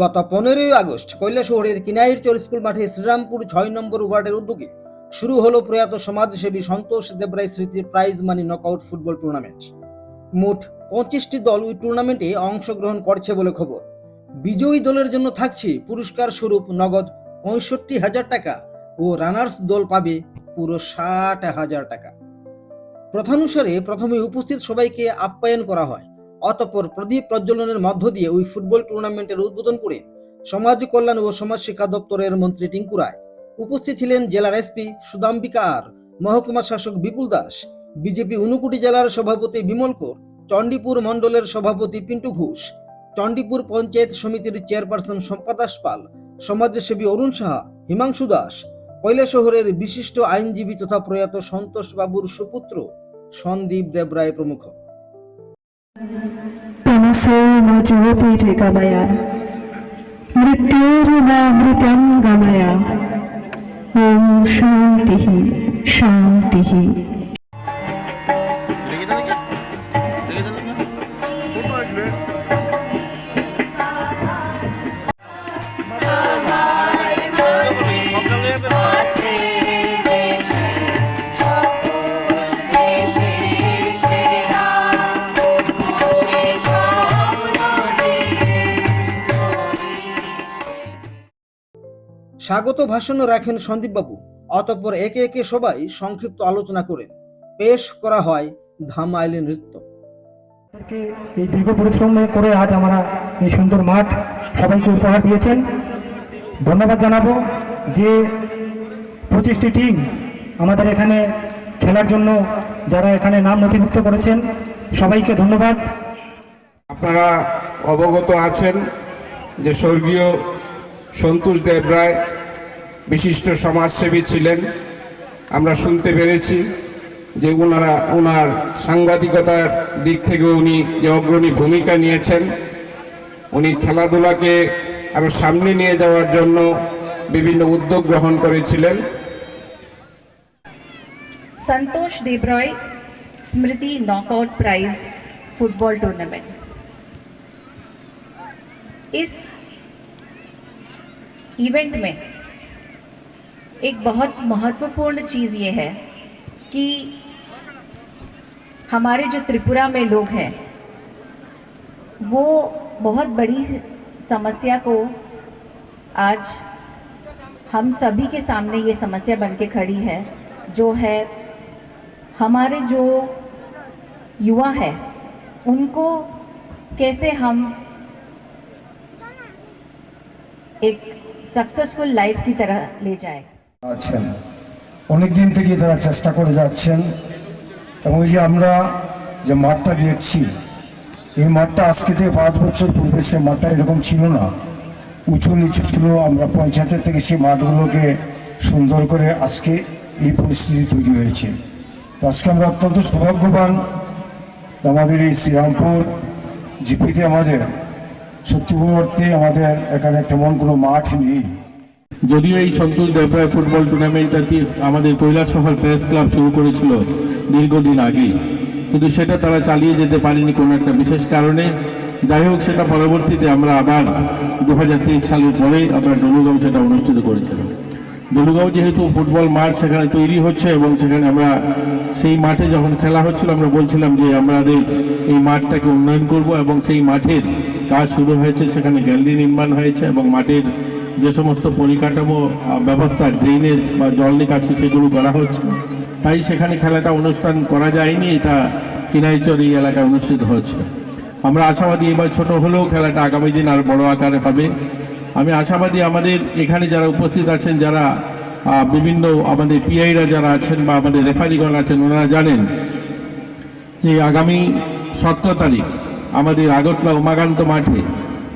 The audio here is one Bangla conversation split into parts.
গত পনেরোই আগস্ট কৈলাসহরের কিনাইরচর স্কুল মাঠে শ্রীরামপুর ছয় নম্বর ওয়ার্ডের উদ্যোগে শুরু হলো প্রয়াত সমাজসেবী সন্তোষ দেবরায় স্মৃতির prize money knockout football tournament মোট পঁচিশটি দল ওই টুর্নামেন্টে অংশগ্রহণ করছে বলে খবর। বিজয়ী দলের জন্য থাকছে পুরস্কার স্বরূপ নগদ পঁয়ষট্টি হাজার টাকা ও রানার্স দল পাবে পুরো ষাট হাজার টাকা। প্রথানুসারে প্রথমে উপস্থিত সবাইকে আপ্যায়ন করা হয়। অতঃপর প্রদীপ প্রজ্বলনের মধ্য দিয়ে ওই ফুটবল টুর্নামেন্টের উদ্বোধন করে সমাজ কল্যাণ ও সমাজ শিক্ষা দপ্তরের মন্ত্রী টিঙ্কু রায়। উপস্থিত ছিলেন জেলার এসপি সুদাম্বিকা আর মহকুমা শাসক বিপুল দাস, বিজেপি উনকুটি জেলার সভাপতি বিমল কর, চণ্ডীপুর মণ্ডলের সভাপতি পিন্টু ঘোষ, চণ্ডীপুর পঞ্চায়েত সমিতির চেয়ারপারসন সম্পা দাস পাল, সমাজসেবী অরুণ সাহা, হিমাংশু দাস শহরের বিশিষ্ট আইনজীবী তথা প্রয়াত সন্তোষ বাবুর সুপুত্র সন্দীপ দেবরায় প্রমুখ। तमसो न ज्योतिर्गमय मृत्योर्मामृतं गमय ॐ शान्तिः शान्तिः স্বাগত ভাষণ রাখেন সন্দীপবাবু। অতঃপর একে একে সবাই সংক্ষিপ্ত আলোচনা করেন। পেশ করা হয় ধামাইলে নৃত্য। এই দীর্ঘ পরিশ্রম করে আজ আমরা এই সুন্দর মাঠ সবাইকে উপহার দিয়েছেন। ধন্যবাদ জানাব যে পঁচিশটি টিম আমাদের এখানে খেলার জন্য যারা এখানে নাম নথিভুক্ত করেছেন সবাইকে ধন্যবাদ। আপনারা অবগত আছেন যে স্বর্গীয় সন্তোষ দেব রায় বিশিষ্ট সমাজসেবী ছিলেন আমরা শুনতে পেরেছি যে ওনারা ওনার সাংবাদিকতার দিক থেকে উনি যে অগ্রণী ভূমিকা নিয়েছেন উনি খেলাধুলাকে আরও সামনে নিয়ে যাওয়ার জন্য বিভিন্ন উদ্যোগ গ্রহণ করেছিলেন Santosh Debroy Smriti knockout prize football tournament इस इवेंट में एक बहुत महत्वपूर्ण चीज़ ये है कि हमारे जो त्रिपुरा में लोग हैं, वो बहुत बड़ी समस्या को आज हम सभी के सामने ये समस्या बन के खड़ी है, जो है हमारे जो युवा है, उनको कैसे हम एक सक्सेसफुल लाइफ की तरह ले जाए। আছেন। অনেক দিন থেকে তারা চেষ্টা করে যাচ্ছেন। এবং যে আমরা যে মাঠটা দেখছি, এই মাঠটা আজকে থেকে পাঁচ বছর পূর্বে সে মাঠটা এরকম ছিল না। উঁচু নিচু ছিল, আমরা পঞ্চায়েতের থেকে সেই মাঠগুলোকে সুন্দর করে আজকে এই পরিস্থিতি তৈরি হয়েছে। তো আজকে আমরা অত্যন্ত সৌভাগ্যবান আমাদের এই শ্রীরামপুর জিপিতে আমাদের সত্যি আমাদের এখানে তেমন কোনো মাঠ নেই। যদিও এই সন্তোষ দেবরায় ফুটবল টুর্নামেন্টটি আমাদের কৈলাসহর প্রেস ক্লাব শুরু করেছিল দীর্ঘদিন আগে কিন্তু সেটা তারা চালিয়ে যেতে পারেনি কোনো একটা বিশেষ কারণে। যাই হোক, সেটা পরবর্তীতে আমরা আবার দু হাজার তেইশ সালের পরেই আমরা ডলুগাঁও সেটা অনুষ্ঠিত করেছিলাম। ডলুগাঁও যেহেতু ফুটবল মাঠ সেখানে তৈরি হচ্ছে এবং সেখানে আমরা সেই মাঠে যখন খেলা হচ্ছিল, আমরা বলছিলাম যে আমাদের এই মাঠটাকে উন্নয়ন করব এবং সেই মাঠের কাজ শুরু হয়েছে। সেখানে গ্যালারি নির্মাণ হয়েছে এবং মাঠের যে সমস্ত পরিকাঠামো ব্যবস্থা ড্রেনেজ বা জল নিকাশি সেগুলো করা হচ্ছে। তাই সেখানে খেলাটা অনুষ্ঠান করা যায়নি, এটা কিনাইচর এই এলাকায় অনুষ্ঠিত হচ্ছে। আমরা আশাবাদী এবার ছোট হলেও খেলাটা আগামী দিন আর বড় আকারে হবে। আমি আশাবাদী আমাদের এখানে যারা উপস্থিত আছেন, যারা বিভিন্ন আমাদের পিআইরা যারা আছেন বা আমাদের রেফারিগণ আছেন, ওনারা জানেন যে আগামী সতেরো তারিখ আমাদের আগরতলা উমাকান্ত মাঠে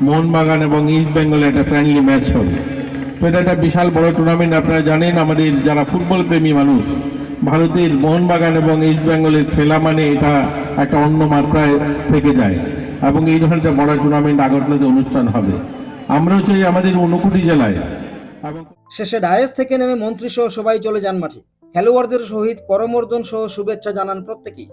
মোহনবাগান এবং ইস্ট বেঙ্গলের একটা ফ্রেন্ডলি ম্যাচ হবে। তো এটা একটা বিশাল বড় টুর্নামেন্ট আপনারা জানেন আমাদের যারা ফুটবল প্রেমী মানুষ, ভারতের মোহনবাগান এবং ইস্ট বেঙ্গলের খেলা মানে এটা একটা অন্য মাত্রায় থেকে যায় এবং এই ধরনের বড় টুর্নামেন্ট আগরতলাতে অনুষ্ঠান হবে। আমরাও চাই আমাদের ঊনকোটি জেলায় শেষে ডায়াস থেকে নেমে মন্ত্রী সহ সবাই চলে যান মাঠে। খেলোয়াড়দের সহিত করমর্দন সহ শুভেচ্ছা জানান প্রত্যেকেই।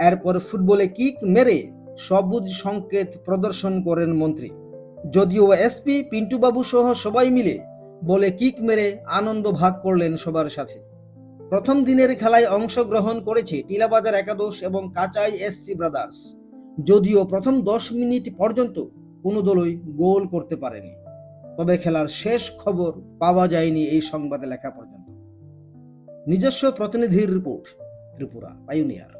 এরপর ফুটবলে কিক মেরে সবুজ সংকেত প্রদর্শন করেন মন্ত্রী। যদিও এসপি পিন্টুবাবু সহ সবাই মিলে বলে কিক মেরে আনন্দ ভাগ করলেন সবার সাথে। প্রথম দিনের খেলায় অংশগ্রহণ করেছে টিলাবাজার একাদশ এবং কাচাই এসসি ব্রাদার্স। যদিও প্রথম দশ মিনিট পর্যন্ত কোনো দলই গোল করতে পারেনি। তবে খেলার শেষ খবর পাওয়া যায়নি এই সংবাদে লেখা পর্যন্ত। নিজস্ব প্রতিনিধির রিপোর্ট, ত্রিপুরা, পাইওনিয়ার।